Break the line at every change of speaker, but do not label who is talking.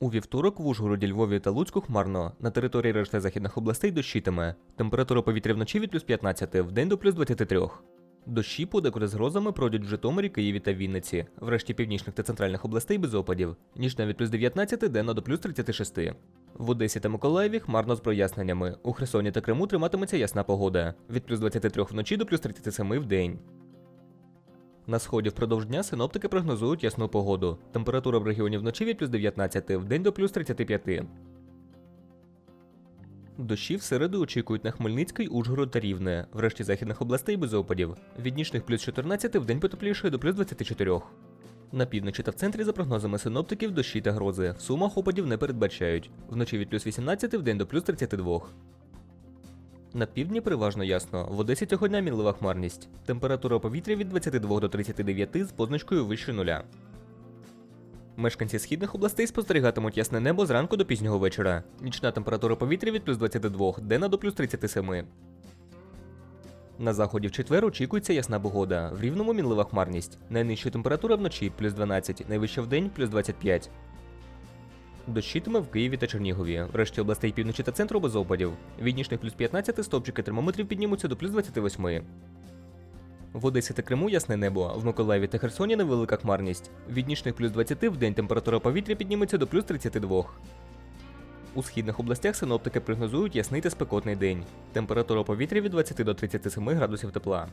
У вівторок в Ужгороді, Львові та Луцьку хмарно. На території решти західних областей дощитиме. Температура повітря вночі від плюс 15, в день до плюс 23. Дощі подекуди з грозами пройдуть в Житомирі, Києві та Вінниці. Врешті північних та центральних областей без опадів. Нічна від плюс 19, денно до плюс 36. В Одесі та Миколаєві хмарно з проясненнями. У Херсоні та Криму триматиметься ясна погода. Від плюс 23 вночі до плюс 37 в день. На сході впродовж дня синоптики прогнозують ясну погоду. Температура в регіоні вночі від плюс 19, в день до плюс 35. Дощі в середу очікують на Хмельницький, Ужгород та Рівне. Врешті західних областей без опадів. Від нічних плюс 14 в день потеплішає до плюс 24. На півночі та в центрі, за прогнозами синоптиків, дощі та грози. В сумах опадів не передбачають. Вночі від плюс 18 в день до плюс 32. На півдні переважно ясно. В Одесі цього дня мінлива хмарність. Температура повітря від 22 до 39 з позначкою вище нуля. Мешканці східних областей спостерігатимуть ясне небо зранку до пізнього вечора. Нічна температура повітря від плюс 22, денна до плюс 37. На заході в четвер очікується ясна погода. В рівному мінлива хмарність. Найнижча температура вночі плюс 12, найвища в день плюс 25. Дощитиме в Києві та Чернігові. Врешті областей півночі та центру без опадів. Від нічних плюс 15 стовпчики термометрів піднімуться до плюс 28. В Одесі та Криму ясне небо, в Миколаєві та Херсоні невелика хмарність. Від нічних плюс 20 в день температура повітря підніметься до плюс 32. У східних областях синоптики прогнозують ясний та спекотний день. Температура повітря від 20 до 37 градусів тепла.